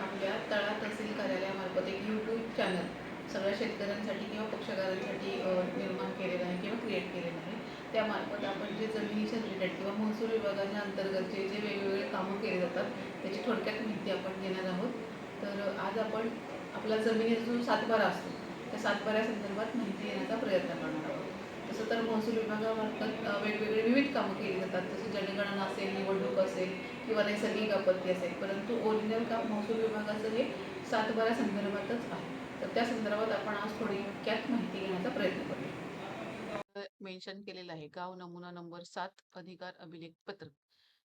आपल्या तळा तहसील कार्यालयामार्फत एक यूट्यूब चॅनल सगळ्या शेतकऱ्यांसाठी किंवा पक्षकारांसाठी निर्माण केलेलं आहे किंवा क्रिएट केलेलं आहे. त्यामार्फत आपण जे जमिनीच्या रिलेटेड किंवा महसूल विभागाच्या अंतर्गतचे जे वेगवेगळे कामं केले जातात त्याची थोडक्यात माहिती आपण देणार आहोत. तर आज आपण आपला जमिनीचा जो सातबारा असतो त्या सातबाऱ्यासंदर्भात माहिती देण्याचा प्रयत्न करणार आहोत. तसं तर महसूल विभागामार्फत वेगवेगळे विविध कामं केली जातात. जसं जनगणना असेल निवडणूक असेल किंवा नैसर्गिक आपत्ती असेल परंतु ओरिजिनल काम महसूल विभागाचं हे सातबारा संदर्भातच आहे. तर त्या संदर्भात आपण आज थोडक्यात माहिती घेण्याचा प्रयत्न करूया. मेन्शन केलेलं आहे गाव नमुना नंबर सात अधिकार अभिलेख पत्र.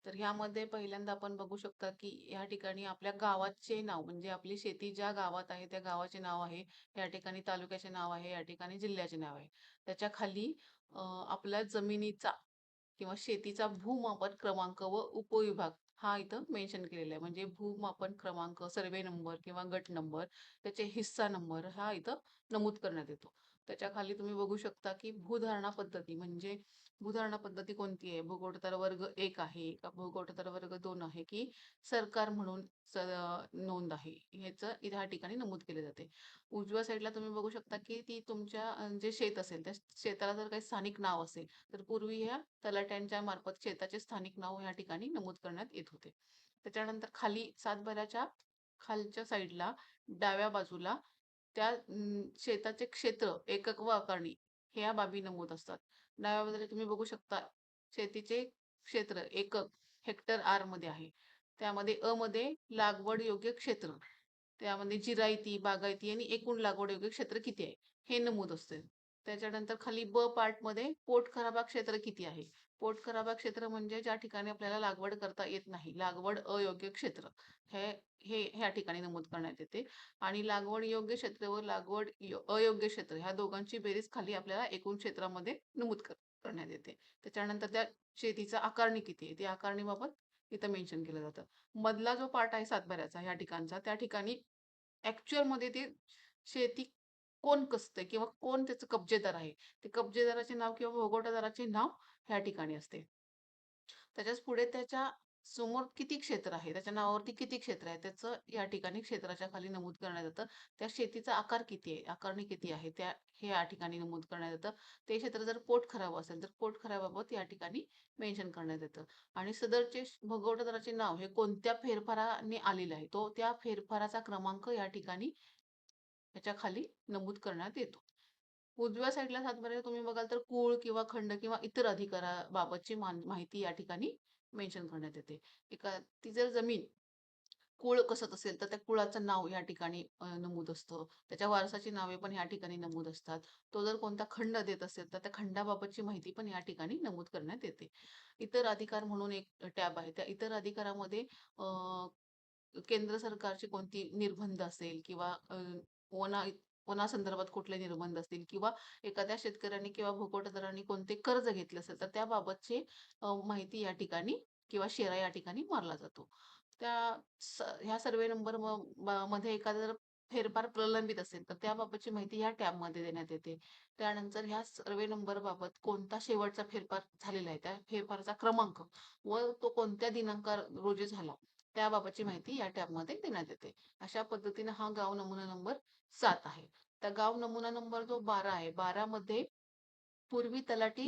तर ह्यामध्ये पहिल्यांदा आपण बघू शकता की या ठिकाणी आपल्या गावाचे नाव म्हणजे आपली शेती ज्या गावात आहे त्या गावाचे नाव आहे या ठिकाणी तालुक्याचे नाव आहे या ठिकाणी जिल्ह्याचे नाव आहे. त्याच्याखाली आपल्या जमिनीचा किंवा शेतीचा भूमापन क्रमांक व उपविभाग हा इथं मेन्शन केलेला आहे. म्हणजे भूमापन क्रमांक सर्वे नंबर किंवा गट नंबर त्याचे हिस्सा नंबर हा इथं नमूद करण्यात येतो. त्याच्याखाली तुम्ही बघू शकता की भूधारणा पद्धती म्हणजे भूधारणा पद्धती कोणती आहे? भूगोटतर वर्ग एक आहे का भूगोटतर वर्ग दोन आहे की सरकार म्हणून नोंद आहे? ह्याचं ह्या ठिकाणी नमूद केले जाते. उजव्या साईडला तुम्ही बघू शकता की ती तुमच्या जे शेत असेल त्या शेताला जर काही स्थानिक नाव असेल तर पूर्वी ह्या तलाट्यांच्या मार्फत शेताचे स्थानिक नाव या ठिकाणी नमूद करण्यात येत होते. त्याच्यानंतर खाली सातबाऱ्याच्या खालच्या साईडला डाव्या बाजूला त्या शेताचे क्षेत्र एकक व आकारणी ह्या बाबी नमूद असतात. डाव्या बाजूला तुम्ही बघू शकता शेतीचे क्षेत्र एकक हेक्टर आरमध्ये आहे. त्यामध्ये अ मध्ये लागवड योग्य क्षेत्र त्यामध्ये जिरायती बागायती आणि एकूण लागवड योग्य क्षेत्र किती आहे हे नमूद असते. त्याच्यानंतर खाली ब पार्टमध्ये पोट खराबा क्षेत्र किती आहे? पोटखराबा क्षेत्र म्हणजे ज्या ठिकाणी आपल्याला लागवड करता येत नाही लागवड अयोग्य क्षेत्र. हे हे ह्या ठिकाणी नमूद करण्यात येते. आणि लागवड योग्य क्षेत्र व लागवड अयोग्य क्षेत्र ह्या दोघांची बेरीज खाली आपल्याला एकूण क्षेत्रामध्ये नमूद कर- करण्यात येते. त्याच्यानंतर त्या शेतीचा आकारणी किती आहे? ती आकारणीबाबत इथं मेन्शन केलं जातं. मधला जो पार्ट आहे सातबाऱ्याचा ह्या ठिकाणचा त्या ठिकाणी ऍक्च्युअलमध्ये ते शेती कोण कसतंय किंवा कोण त्याचं कब्जेदार आहे? ते कब्जेदाराचे नाव किंवा भोगवटादाराचे नाव ह्या ठिकाणी असते. त्याच्याच पुढे त्याच्यासमोर किती क्षेत्र आहे? त्याच्या नावावरती किती क्षेत्र आहे? त्याचं या ठिकाणी क्षेत्राच्या खाली नमूद करण्यात येतं. त्या शेतीचा आकार किती आहे? आकारणी किती आहे? त्या हे या ठिकाणी नमूद करण्यात येतं. ते क्षेत्र जर पोट खराब असेल तर पोट खराबाबत या ठिकाणी मेन्शन करण्यात येतं. आणि सदरचे भगवटदाराचे नाव हे कोणत्या फेरफाराने आलेलं आहे? तो त्या फेरफाराचा क्रमांक या ठिकाणी याच्या खाली नमूद करण्यात येतो. उजव्या साईडला सातबाऱ्याला तुम्ही बघाल तर कुळ किंवा खंड किंवा इतर अधिकाराबाबतची माहिती या ठिकाणी मेन्शन करण्यात येते. एका ती जर जमीन कुळ कसत असेल तर त्या कुळाचं नाव या ठिकाणी नमूद असतं. त्याच्या वारसाची नावे पण या ठिकाणी नमूद असतात. तो जर कोणता खंड देत असेल तर त्या खंडाबाबतची माहिती पण या ठिकाणी नमूद करण्यात येते. इतर अधिकार म्हणून एक टॅब आहे. त्या इतर अधिकारामध्ये अं, केंद्र सरकारचे कोणती निर्बंध असेल किंवा वना संदर्भात कुठले निर्बंध असतील किंवा एखाद्या शेतकऱ्यांनी किंवा भोगवटादारांनी कोणते कर्ज घेतले असेल तर त्याबाबतची माहिती या ठिकाणी किंवा शेरा या ठिकाणी मारला जातो. त्या ह्या सर्वे नंबरमध्ये एखादा जर फेरफार प्रलंबित असेल तर त्याबाबतची माहिती ह्या टॅबमध्ये देण्यात येते. त्यानंतर ह्या सर्वे नंबर बाबत कोणता शेवटचा फेरफार झालेला आहे त्या फेरफारचा क्रमांक व तो कोणत्या दिनांका रोजी झाला त्याबाबतची माहिती या टॅबमध्ये देण्यात येते. अशा पद्धतीने हा गाव नमुना नंबर सात आहे. तर गाव नमुना नंबर जो बारा आहे बारा मध्ये पूर्वी तलाठी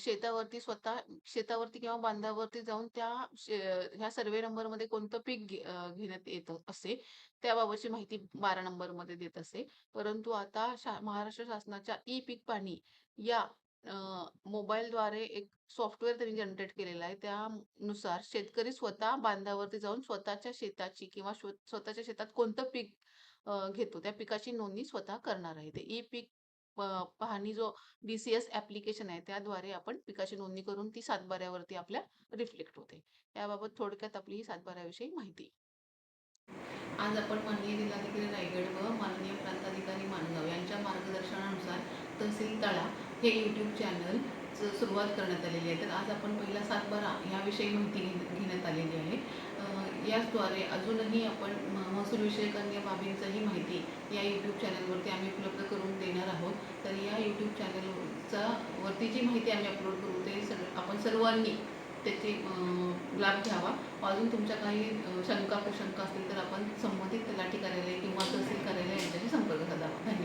शेतावरती स्वतः शेतावरती किंवा बांधावरती जाऊन त्या शे- ह्या सर्वे नंबरमध्ये कोणतं पीक घेण्यात येत असे त्याबाबतची माहिती बारा नंबरमध्ये देत असे. परंतु आता शा- महाराष्ट्र शासनाच्या ई पीक पाणी या मोबाईलद्वारे एक सॉफ्टवेअर त्यांनी जनरेट केलेलं आहे. त्यानुसार शेतकरी स्वतः बांधावरती जाऊन स्वतःच्या शेताची किंवा स्वतःच्या शेतात कोणतं पीक घेतो त्या पिकाची नोंदणी स्वतः करणार आहे. ते ई पीक प- पाहणी जो डीसीएस ऍप्लिकेशन आहे त्याद्वारे आपण पिकाची नोंदणी करून ती सातबाऱ्यावरती आपल्या रिफ्लेक्ट होते. याबाबत थोडक्यात आपली ही सातबाऱ्याविषयी माहिती. आज आपण माननीय जिल्हाधिकारी रायगड व माननीय प्रांताधिकारी मानगाव यांच्या मार्गदर्शनानुसार तहसील तळा हे यूट्यूब चॅनल सुरुवात करण्यात आलेली आहे. तर आज आपण पहिला सातबारा याविषयी माहिती घेण्यात आलेली आहे. याचद्वारे अजूनही आपण म- महसूल विषयक अन्य बाबींचाही माहिती या यूट्यूब चॅनलवरती आम्ही उपलब्ध करून देणार आहोत. तर या यूट्यूब चॅनलचा वरती जी माहिती आम्ही अपलोड करू ते सग आपण सर्वांनी त्याची लाभ घ्यावा. अजून तुमच्या काही शंका कुशंका असतील तर आपण संबंधित तलाठी कार्यालय यांच्याशी संपर्क करावा